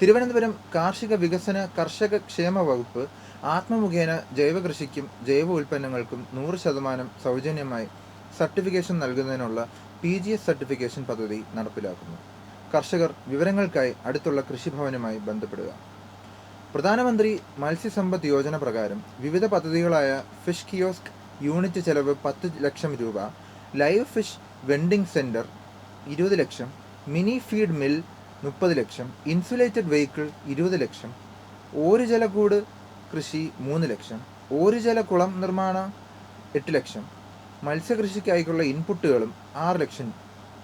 തിരുവനന്തപുരം കാർഷിക വികസന കർഷക ക്ഷേമ വകുപ്പ് ആത്മമുഖേന ജൈവ കൃഷിക്കും ജൈവ ഉൽപ്പന്നങ്ങൾക്കും നൂറ് ശതമാനം സൗജന്യമായി സർട്ടിഫിക്കേഷൻ നൽകുന്നതിനുള്ള പി ജി എസ് സർട്ടിഫിക്കേഷൻ പദ്ധതി നടപ്പിലാക്കുന്നു. കർഷകർ വിവരങ്ങൾക്കായി അടുത്തുള്ള കൃഷിഭവനുമായി ബന്ധപ്പെടുക. പ്രധാനമന്ത്രി മത്സ്യസമ്പദ് യോജന പ്രകാരം വിവിധ പദ്ധതികളായ ഫിഷ് കിയോസ്ക് യൂണിറ്റ് ചെലവ് പത്ത് ലക്ഷം രൂപ ലൈവ് ഫിഷ് വെൻഡിംഗ് സെന്റർ ഇരുപത് ലക്ഷം മിനി ഫീഡ് മിൽ മുപ്പത് ലക്ഷം ഇൻസുലേറ്റഡ് വെഹിക്കിൾ ഇരുപത് ലക്ഷം ഒരു ജലക്കൂട് കൃഷി മൂന്ന് ലക്ഷം ഒരു കുളം നിർമ്മാണം എട്ട് ലക്ഷം മത്സ്യകൃഷിക്കായിക്കുള്ള ഇൻപുട്ടുകളും ആറ് ലക്ഷം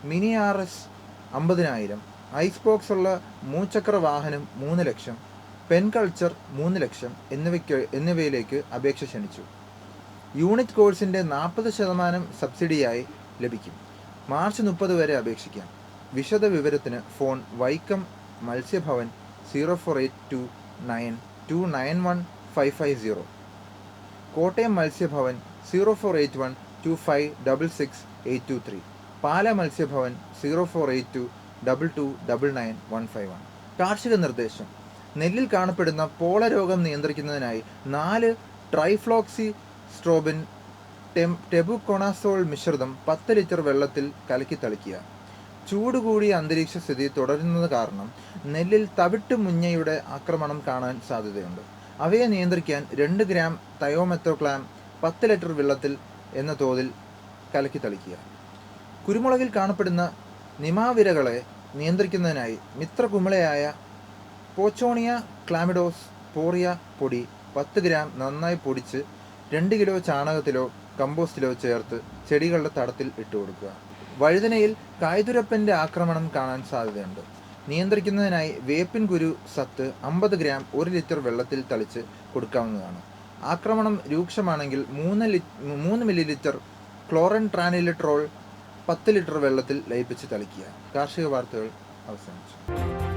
മിനി ആർ എസ് അമ്പതിനായിരം ഐസ് ബോക്സ് ഉള്ള മൂച്ചക്ര വാഹനം മൂന്ന് ലക്ഷം പെൻ കൾച്ചർ മൂന്ന് ലക്ഷം എന്നിവയ്ക്ക് എന്നിവയിലേക്ക് അപേക്ഷ ക്ഷണിച്ചു. യൂണിറ്റ് കോഴ്സിന്റെ നാൽപ്പത് ശതമാനം സബ്സിഡിയായി ലഭിക്കും. മാർച്ച് മുപ്പത് വരെ അപേക്ഷിക്കാം. വിശദ വിവരത്തിന് phone Vaikom Matsyabhavan zero four eight two nine two nine one five five zero. Kottayam Matsyabhavan zero four eight one two five double six eight two three. Pala Matsyabhavan zero four eight two double two double nine one five one. കാർഷിക നിർദ്ദേശം. നെല്ലിൽ കാണപ്പെടുന്ന പോള രോഗം നിയന്ത്രിക്കുന്നതിനായി നാല് ട്രൈഫ്ലോക്സി സ്ട്രോബിൻ term tebuconazole മിശ്രിതം പത്ത് litre വെള്ളത്തിൽ കലക്കി തളിക്കുക. ചൂട് കൂടിയ അന്തരീക്ഷ സ്ഥിതി തുടരുന്നത് കാരണം നെല്ലിൽ തവിട്ട് മുഞ്ഞയുടെ ആക്രമണം കാണാൻ സാധ്യതയുണ്ട്. അവയെ നിയന്ത്രിക്കാൻ രണ്ട് ഗ്രാം തയോമെത്തോക്ലാം പത്ത് ലിറ്റർ വെള്ളത്തിൽ എന്ന തോതിൽ കലക്കി തളിക്കുക. കുരുമുളകിൽ കാണപ്പെടുന്ന നിമാവിരകളെ നിയന്ത്രിക്കുന്നതിനായി മിത്രകുമിളയായ പോച്ചോണിയ ക്ലാമിഡോസ് പോറിയ പൊടി പത്ത് ഗ്രാം നന്നായി പൊടിച്ച് രണ്ട് കിലോ ചാണകത്തിലോ കമ്പോസ്റ്റിലോ ചേർത്ത് ചെടികളുടെ തടത്തിൽ ഇട്ട് കൊടുക്കുക വഴുതനയിൽ കായ്തുരപ്പന്റെ ആക്രമണം കാണാൻ സാധ്യതയുണ്ട്. നിയന്ത്രിക്കുന്നതിനായി വേപ്പിൻ കുരു സത്ത് അമ്പത് ഗ്രാം ഒരു ലിറ്റർ വെള്ളത്തിൽ തളിച്ച് കൊടുക്കാവുന്നതാണ്. ആക്രമണം രൂക്ഷമാണെങ്കിൽ മൂന്ന് ലി മൂന്ന് മില്ലി ലിറ്റർ ക്ലോറൻ ട്രാനിലിട്രോൾ പത്ത് ലിറ്റർ വെള്ളത്തിൽ ലയിപ്പിച്ച് തളിക്കുക. കാർഷിക വാർത്തകൾ അവസാനിച്ചു.